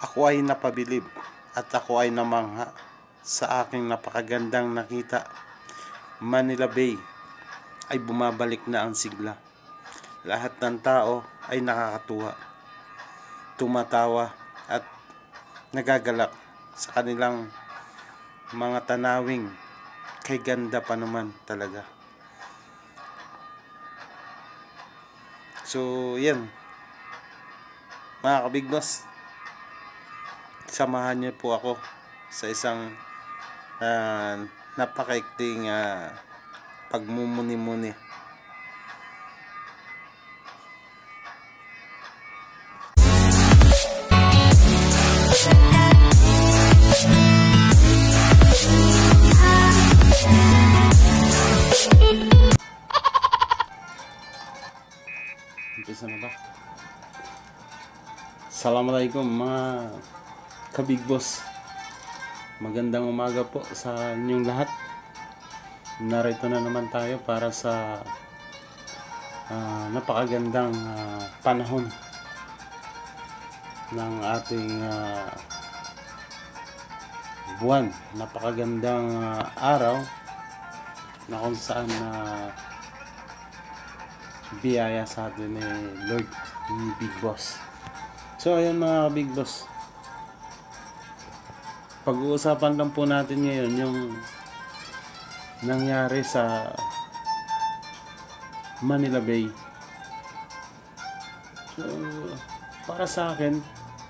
Ako ay napabilib at ako ay namangha sa aking napakagandang nakita. Manila Bay ay bumabalik na ang sigla. Lahat ng tao ay nakakatuwa, tumatawa at nagagalak sa kanilang mga tanawing kay ganda pa naman talaga. So, yan. Mga kabig boss, samahan niyo po ako sa isang uh, napakaikting uh, pagmumuni-muni. Umpisa na? Assalamualaikum mga kabig boss. Magandang umaga po sa inyong lahat. Narito na naman tayo para sa ah, napakagandang ah, panahon ng ating ah, buwan. Napakagandang ah, araw na kung saan na biyaya sa atin ni Lord ni Big Boss. So ayun mga Big Boss. Pag-uusapan lang po natin ngayon yung nangyari sa Manila Bay. So, para sa akin,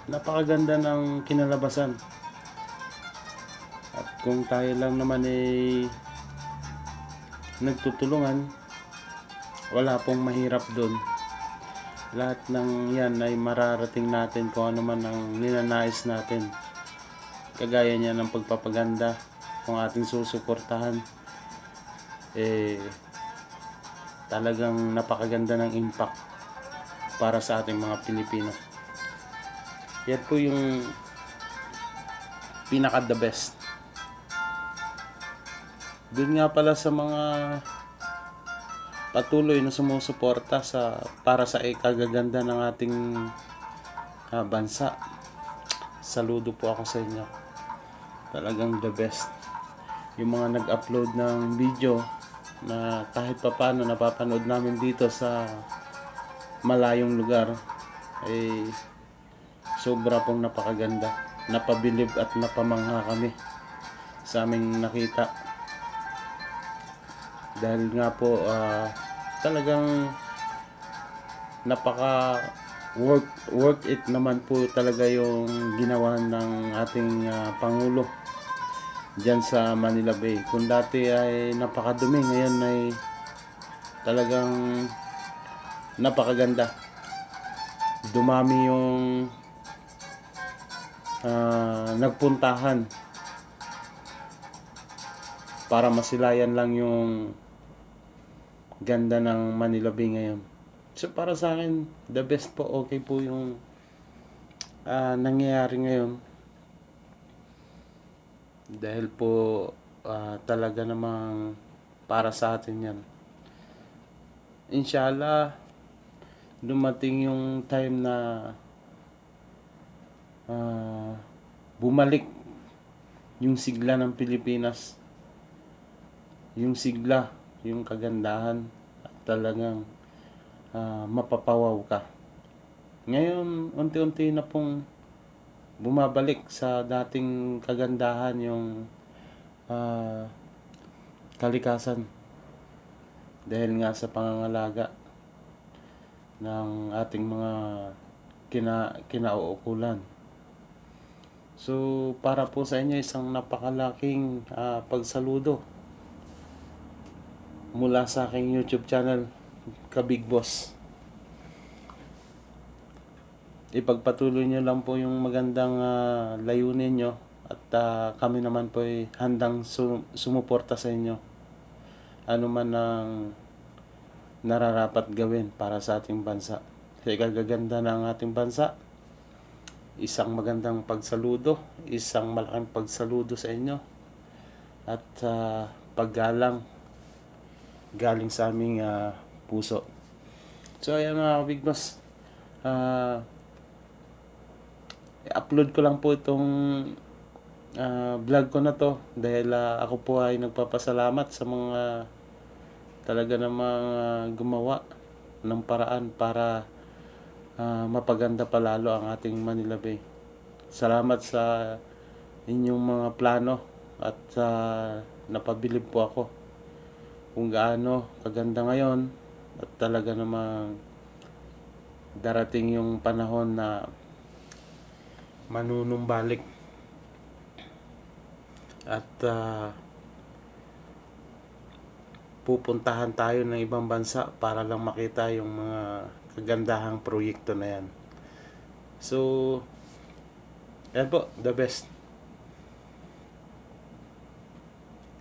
napakaganda ng kinalabasan. At kung tayo lang naman ay nagtutulungan, wala pong mahirap doon. Lahat ng yan ay mararating natin kung ano man ang ninanais natin. Kagaya niya ng pagpapaganda, kung ating susuportahan, eh, talagang napakaganda ng impact para sa ating mga Pilipino. Yan po yung pinaka the best. Doon nga pala sa mga patuloy na sumusuporta sa para sa ikagaganda ng ating ah, bansa. Saludo po ako sa inyo. Talagang the best. Yung mga nag-upload ng video na kahit papano napapanood namin dito sa malayong lugar ay sobra pong napakaganda. Napabilib at napamangha kami sa aming nakita dahil nga po ah, talagang napaka work work it naman po talaga yung ginawa ng ating ah, pangulo diyan sa Manila Bay. Kung dati ay napakadumi, ngayon ay talagang napakaganda. Dumami yung ah, nagpuntahan para masilayan lang yung ganda ng Manila Bay ngayon. So para sa akin, the best po, okay po yung ah, nangyayari ngayon. Dahil po ah, talaga namang para sa atin yan. Inshallah, dumating yung time na ah, bumalik yung sigla ng Pilipinas yung sigla, yung kagandahan at talagang ah, mapapawaw ka. Ngayon, unti-unti na pong bumabalik sa dating kagandahan yung ah, kalikasan dahil nga sa pangangalaga ng ating mga kina kinauukulan. So, para po sa inyo isang napakalaking ah, pagsaludo mula sa aking YouTube channel, Kabig Boss. Ipagpatuloy nyo lang po yung magandang ah, layunin nyo at ah, kami naman po ay handang su- sumuporta sa inyo. Ano man ang nararapat gawin para sa ating bansa. Sa ikagaganda ng ating bansa, isang magandang pagsaludo, isang malaking pagsaludo sa inyo at ah, paggalang galing sa aming ah, puso. So ayan mga big boss. Ah, i-upload ko lang po itong ah, vlog ko na to dahil ah, ako po ay nagpapasalamat sa mga talaga namang ah, gumawa ng paraan para ah, mapaganda palalo ang ating Manila Bay. Salamat sa inyong mga plano at sa napabilib po ako kung gaano kaganda ngayon at talaga namang darating yung panahon na manunumbalik at ah, pupuntahan tayo ng ibang bansa para lang makita yung mga kagandahang proyekto na yan. So, yan po, the best.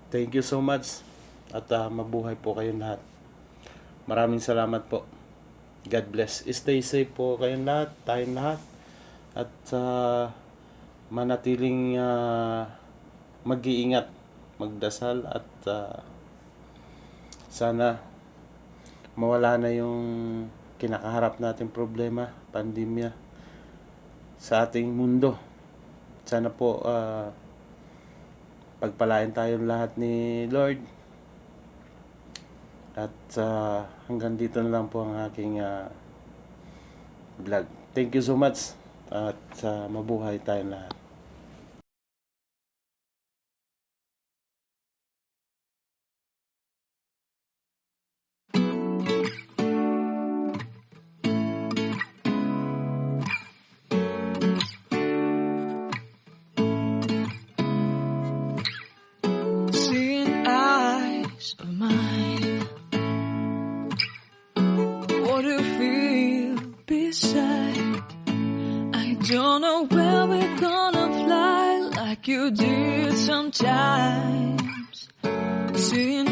Thank you so much at ah, mabuhay po kayong lahat. Maraming salamat po. God bless. Stay safe po kayong lahat, tayong lahat. At ah, manatiling ah, mag-iingat, magdasal at ah, sana mawala na yung kinakaharap nating problema, pandemya sa ating mundo. Sana po ah, pagpalain tayong lahat ni Lord. At ah, hanggang dito na lang po ang aking ah, vlog. Thank you so much. At ah, mabuhay tayong lahat. you do sometimes. Seeing